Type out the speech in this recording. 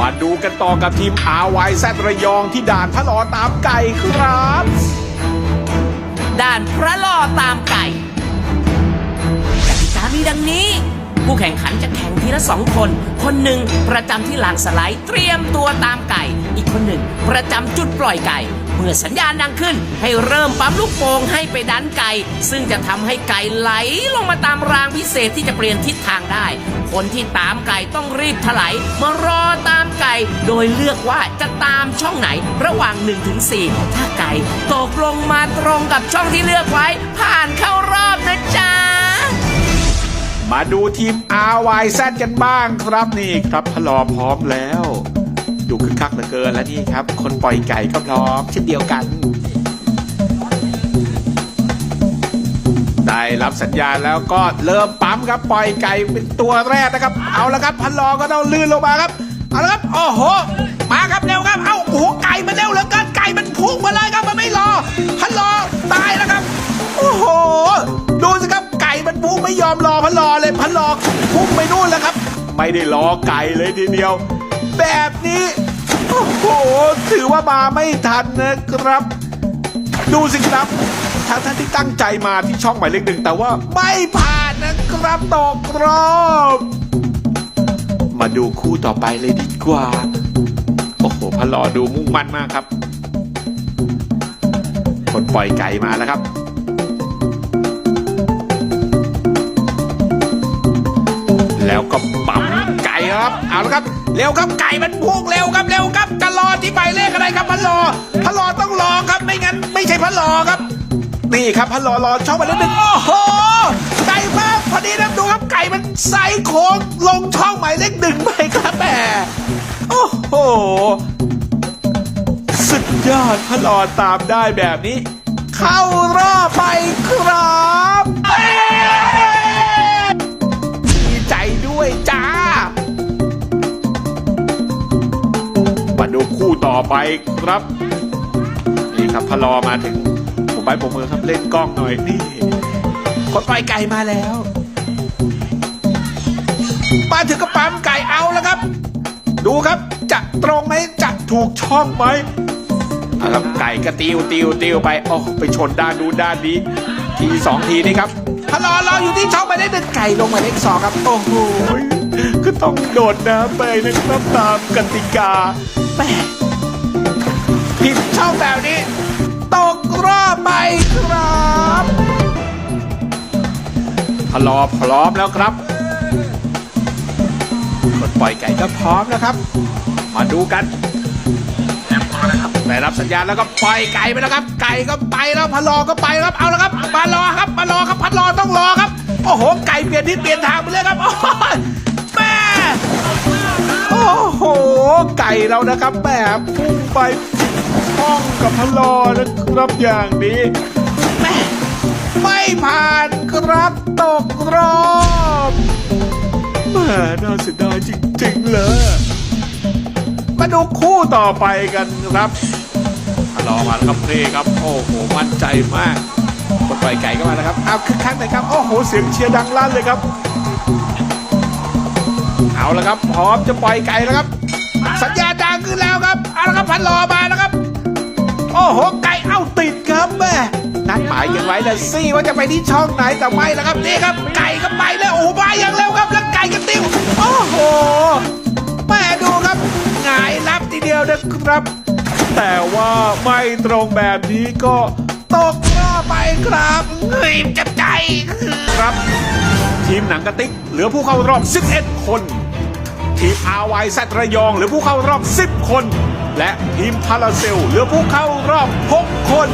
มาดูกันต่อกับทีมอาวายแซดระยองที่ด่านพระลอตามไก่ครับ ด่านพระล่อตามไก่กติกามีดังนี้ ผู้แข่งขันจะแข่งทีละสองคน คนหนึ่งประจำที่ลานสไลด์เตรียมตัวตาม หนึ่งประจำจุดปล่อยไก่ เมื่อสัญญาณดังขึ้น ให้เริ่มปั๊มลูกโป่งให้ไปดันไก่ ซึ่งจะทำให้ไก่ไหลลงมาตามรางพิเศษที่จะเปลี่ยนทิศทางได้ คนที่ตามไก่ต้องรีบถลายมารอตามไก่ โดยเลือกว่าจะตามช่องไหนระหว่าง 1-4 ถ้าไก่ตกลงมาตรงกับช่องที่เลือกไว้ ผ่านเข้ารอบนะจ๊ะมาดูทีม RYZ กันบ้างครับนี่ครับพลอพร้อมแล้ว ดูคึกคักเหลือเกินและนี่ครับ คนปล่อยไก่ก็พร้อมเช่นเดียวกัน ได้รับสัญญาณแล้วก็เริ่มปั๊มครับปล่อยไก่เป็นตัวแรกนะครับ เอาละครับพันลอก็ต้องลื่นลงมาครับเอาละครับโอ้โหมาครับเร็วครับเอ้าโอ้โหไก่มันเร็วเหลือเกินไก่มันพุ่งมาเลยครับมันไม่รอพันลอตายแล้วครับโอ้โหดูสิครับไก่มันพุ่งไม่ยอมรอพันลอเลยพันลอพุ่งไปนู่นแล้วครับ ไม่ได้รอไก่เลยทีเดียว แบบนี้ โอ้โห ถือว่ามาไม่ทันนะครับ ดูสิครับทางท่านที่ตั้งใจมาที่ช่องหมายเลขหนึ่งแต่ว่าไม่ผ่านนะครับตกรอบมาดูคู่ต่อไปเลยดีกว่า โอ้โหพะลอดูมุ่งมั่นมากครับ คนปล่อยไก่มาแล้วครับแล้วก็ปั๊มไก่ครับ เอาละครับ เร็วครับไก่มันพุ่งเร็วครับเร็วครับจะรอที่หมายเลขอะไรครับพันลอพันลอต้องรอครับไม่งั้น ไม่ใช่พันลอครับนี่ครับพันลอรอช่องหมายเลขหนึ่งโอ้โหไก่มากพอดีนะดูครับไก่มันไซส์โค้งลงช่องหมายเลขหนึ่งไปครับแหมโอ้โหสุดยอดพะลอตามได้แบบนี้ เข้ารอบไปครับ ไปครับ นี่ครับพะลอมาถึงผมไปผมมือครับเล่นกล้องหน่อยนี่คนปล่อยไก่มาแล้วมาถึงกระปั๊มไก่เอาแล้วครับ ดูครับจะตรงไหมจะถูกช่องไหมครับไก่ก็ติวติวติวไปโอ้ไปชนด้านดูนด้านนี้ ทีสองทีนี่ครับพะลอรออยู่ที่ช่องหมายเลขหนึ่งไก่ลงมาเลขสองครับโอ้โหก็ต้องโดดน้ำไปนะครับตามกติกาแม่ ผิดช่องแบบนี้ ตกรอบไปครับพะลอพร้อมแล้วครับคนปล่อยไก่ก็พร้อมแล้วครับ มาดูกันได้รับสัญญาณแล้วก็ปล่อยไก่ไปแล้วครับ ไก่ก็ไปแล้วพันลอก็ไปแล้วครับ เอาแล้วครับมารอครับมารอครับพันลอต้องรอครับ โอ้โห ไก่เปลี่ยนทิศเปลี่ยนทางไปเลยครับ โอ้ยแม่โอ้โห ไก่เรานะครับแหมพุ่งไป ห้องกับพันลอนะครับอย่างนี้แม่ไม่ผ่านครับตกรอบแหม่น่าเสียดายจริงๆเลย มาดูคู่ต่อไปกันครับรอมาแล้วครับนี่ครับโอ้โหมั่นใจมากคนปล่อยไก่ก็มาแล้วครับเอาคึกคักหน่อยครับโอ้โหเสียงเชียร์ดังลั่นเลยครับเอาละครับพร้อมจะปล่อยไก่แล้วครับ สัญญาณดังขึ้นแล้วครับเอาละครับพันรอมาแล้วครับ โอ้โห ไก่เอ้าติดครับแม่นัดหมายกันไว้นะสิว่าจะไปที่ช่องไหนแต่ไม่แล้วครับนี่ครับ ไก่ก็ไปแล้วโอ้มาอย่างเร็วครับแล้วไก่ก็ติ้วโอ้โหแม่ดูครับหงายรับทีเดียวนะครับ แต่ว่าไม่ตรงแบบนี้ก็ตกรอบไปครับเฮ้ยจ็บใจครับ ทีมหนังกระติกเหลือผู้เข้ารอบ 11 คน ทีม RYZ ระยองเหลือผู้เข้ารอบ 10 คน และทีมพาราเซลเหลือผู้เข้ารอบ 6 คน